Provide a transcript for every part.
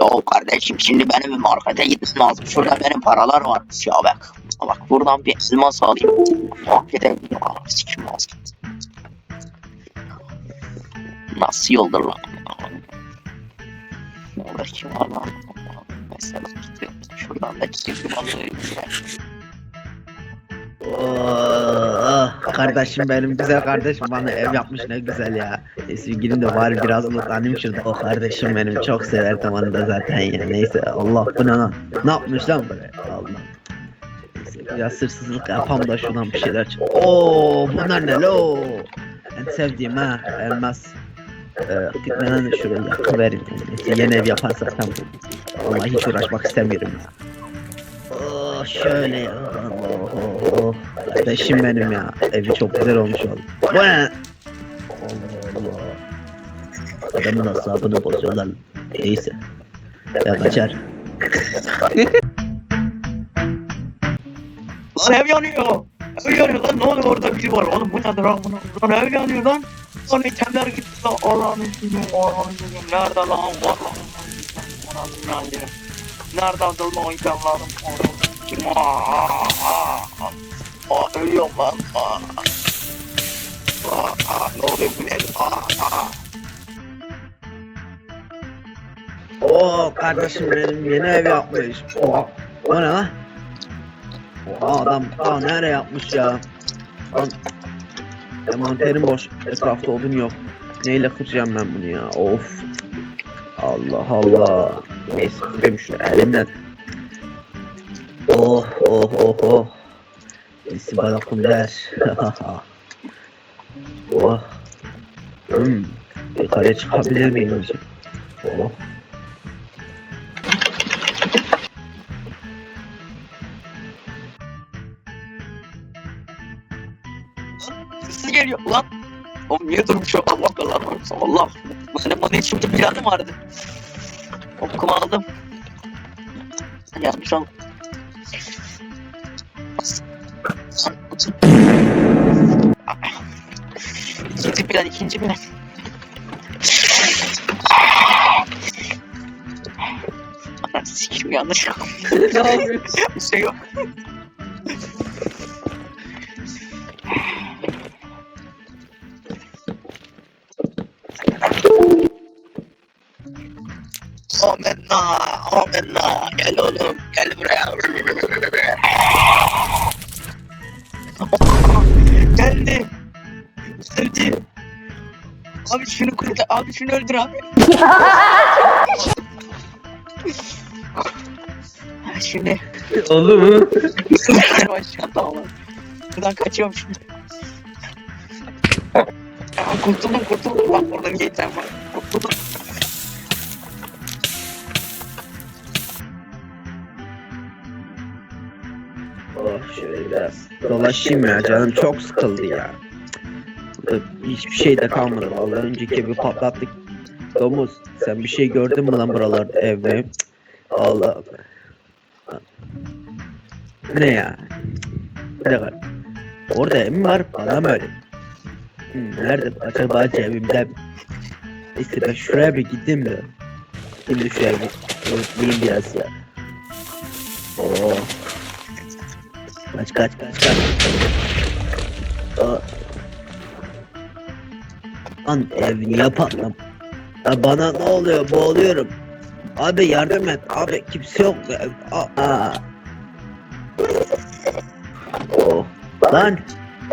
Yo kardeşim şimdi benim bir markete gitmem lazım. Şurada benim paralar varmış ya bak. Bak buradan bir elmas alayım. Markete sikim lazım. Nasıl yoldur lan? Orada kim var lan? Mesela şuradan da kim var? Oh, kardeşim benim güzel kardeşim bana ev yapmış ne güzel ya. E, sevgilim de var biraz mutlanayım şurada. O kardeşim benim çok severdim onu da zaten ya. Neyse Allah bu ne yapmış lan böyle? Allah. Biraz sırsızlık yapam da şuradan bir şeyler çık. Oo bunlar ne lo? En sevdiğim ha elmas. Ee, gitmeden de şuraya. Neyse, yeni ev yaparsak tamam. Vallahi hiç uğraşmak istemiyorum ya. Oh şöyle ya. Oh, oh, oh. Kardeşim benim ya. Evi çok güzel olmuş oldu. Bu ne? Adamın asabını bozuyorlar. Neyse. Ya kaçar. Lan ev yanıyor. Ev yanıyor lan ne oluyor orada biri var. Oğlum bu nedir lan? Lan ev yanıyor lan. Lan itemler gitti lan. Allah'ın izniyle. Allah'ın izniyle. Nerede lan? Allah'ın izniyle. Nerede lan itemlerim? Kim? Aa, ölüyorum lan. Aa. Aa, ne oluyor bu ne? Aa, aa. Oo kardeşim benim yeni ev yapmış. Oha. O ne lan? Oha adam daha nereye yapmış ya? Lan envanterim boş. Etrafta odun yok. Neyle kıracağım ben bunu ya? Of. Allah Allah. Neyse kırayım şunu elimden. Oh oh oh oh. Birisi bana kum oh. Hmm. Yukarıya çıkabilir miyim önce? Oh. Sesi geliyor lan. Oğlum niye durmuş o Allah Allah Allah. Bu sene bana hiç bir planım vardı. Okumu aldım. Yazmış ol. İkinci plan, ikinci plan. Sikim yanlış. Ne yapıyorsun? Bir şey yok. Amenna, amenna. Gel oğlum, gel buraya. Geldi. Geldi. Abi şunu kurtar, abi şunu öldür abi. Ha, Şimdi Olur mu? Maşallah. Buradan kaçıyorum şimdi. Ya, kurtuldum kurtuldum bak oradan geçeceğim bak. Kurtuldum. Şöyle biraz dolaşayım ya canım çok sıkıldı ya. Burada Hiçbir şey de kalmadı vallahi önceki evi patlattık. Domuz sen bir şey gördün mü lan buralarda evde? Cık, Allah Ne ya? Bir dakika. Orada ev mi var bana mı öyle? Hmm, nerede acaba cebimde? Neyse ben şuraya bir gideyim de. Şimdi şuraya bir unutmayayım biraz ya. Oo. Kaç kaç kaç kaç. Aa. Lan ev niye patlam? Ya bana ne oluyor boğuluyorum. Abi yardım et. Abi kimse yok. Aa. Aa. Oh. Lan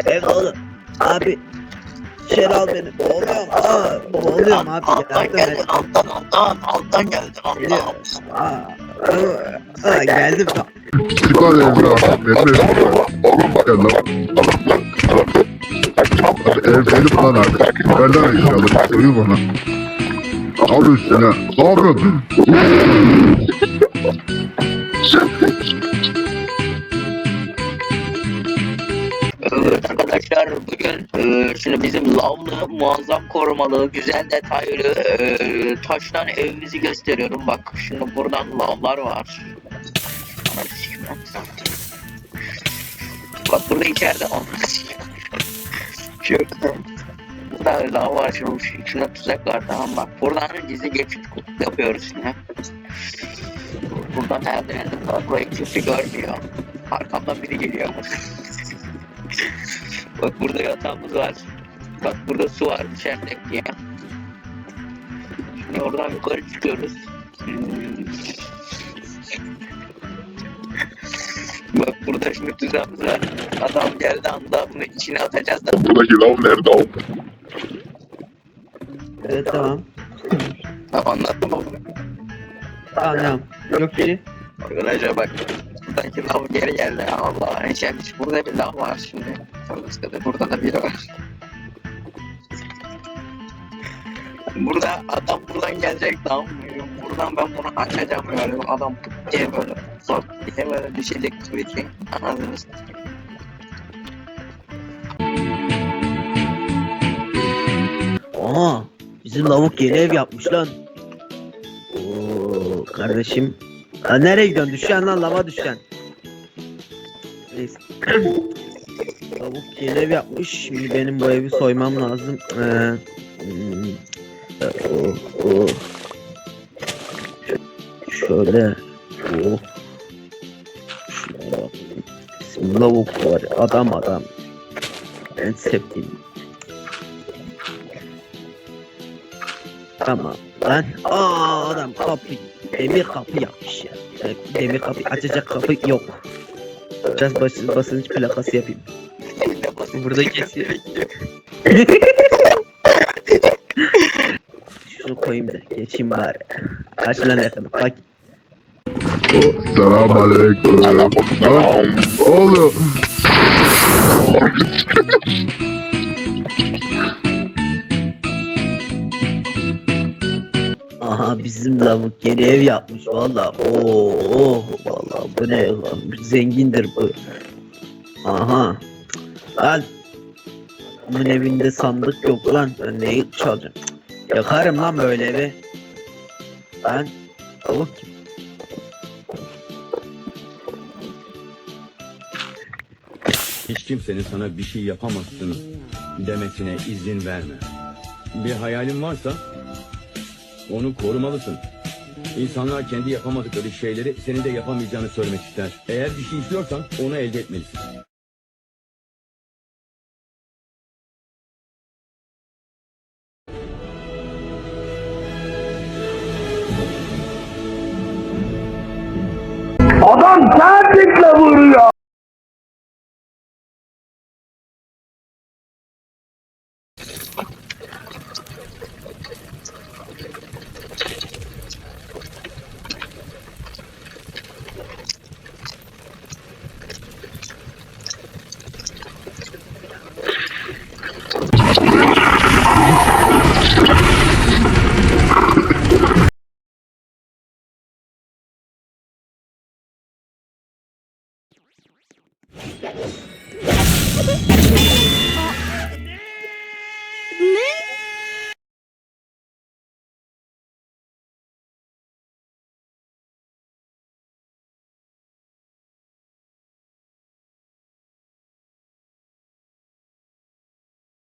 ev oğlum. Abi içeri al beni. Boğuluyorum. Aa, boğuluyorum abi. Alttan Yardım geldin et. alttan alttan alttan geldin alttan. Aa, aa, aa, geldim. Küçük var ya. Emre. Gel lan. Abi ev benim lan abi. Nereden inşallah? Soruyor bana. Al üstüne. Ne? Evet arkadaşlar bugün e, şimdi bizim lavlı, muazzam korumalı, güzel detaylı e, taştan evimizi gösteriyorum. Bak şimdi buradan lavlar var. Ananı sikeyim lan. Bak burada içeride onları sikeyim. Şurada. Burada lav var şimdi içinde tuzak var tamam bak. Buradan gizli geçit yapıyoruz şimdi. Burada merdivenim var. Burayı kimse görmüyor. Arkamdan biri geliyor. Bak burada yatağımız var. Bak burada su var içeride diye. Şimdi oradan yukarı çıkıyoruz. Hmm. Bak burada şimdi tuzağımız var. Adam geldi anda bunu içine atacağız da Buradaki lav nerede o? Evet tamam. anlattım mı? Tamam. Yok bir şey. Arkadaşlar bak buradaki lav geri geldi. Allah içeride burada bir lav var şimdi. Burada, burada da biri var. Burada adam buradan gelecek tamam mı? Buradan ben bunu açacağım böyle adam diye böyle zor diye böyle düşecek su için. Anladınız mı? Aa, bizim lavuk yeni ev yapmış lan. Oo, kardeşim. Ha, nereye gidiyorsun? Düşen lan lava düşen. Neyse. lavuk yeni ev yapmış. Şimdi benim bu evi soymam lazım. Ee, oh, oh. Şöyle. Lavuk var. Adam adam. En sevdiğim. Tamam. Lan aa adam kapı demir kapı yapmış ya. Yani demir kapı açacak kapı yok. Biraz basın, basınç plakası yapayım. Burada kesiyor. Şunu koyayım da geçeyim bari. Kaç lan efendim bak. Selam aleyküm. Oğlum. Aha bizim lavuk yeni ev yapmış valla. Oo, oh, valla bu ne lan zengindir bu. Aha. Lan. Bunun evinde sandık yok lan. Ben neyi çalacağım? Yakarım lan böyle evi. Ben lavuk kim? Hiç kimsenin sana bir şey yapamazsın demesine izin verme. Bir hayalin varsa onu korumalısın. İnsanlar kendi yapamadıkları şeyleri senin de yapamayacağını söylemek ister. Eğer bir şey istiyorsan onu elde etmelisin. Adam terlikle vuruyor.